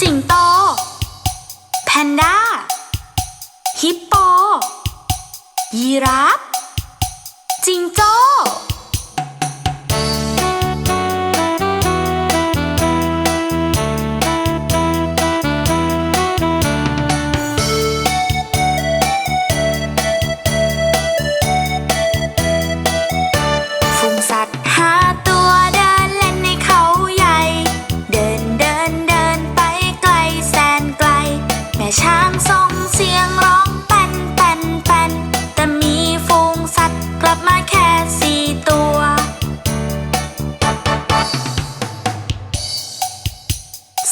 สิงโต แพนด้า ฮิปโป ยีราฟ จิงโจ้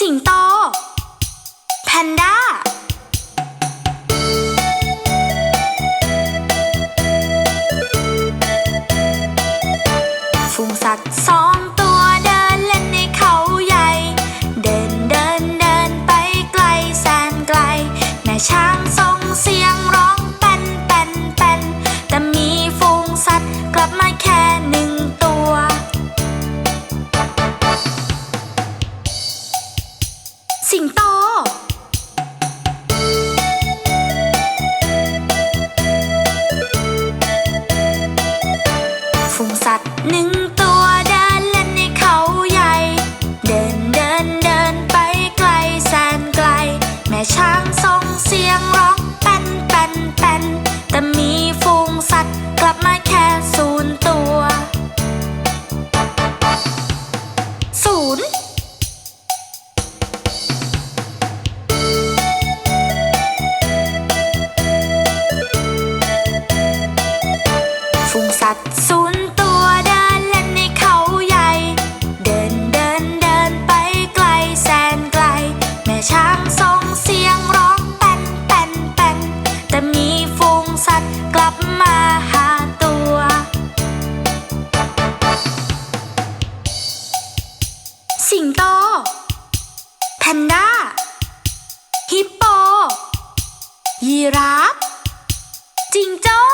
สิ สิงโต แพนด้า ฮิปโป ยีราฟ จิงโจ้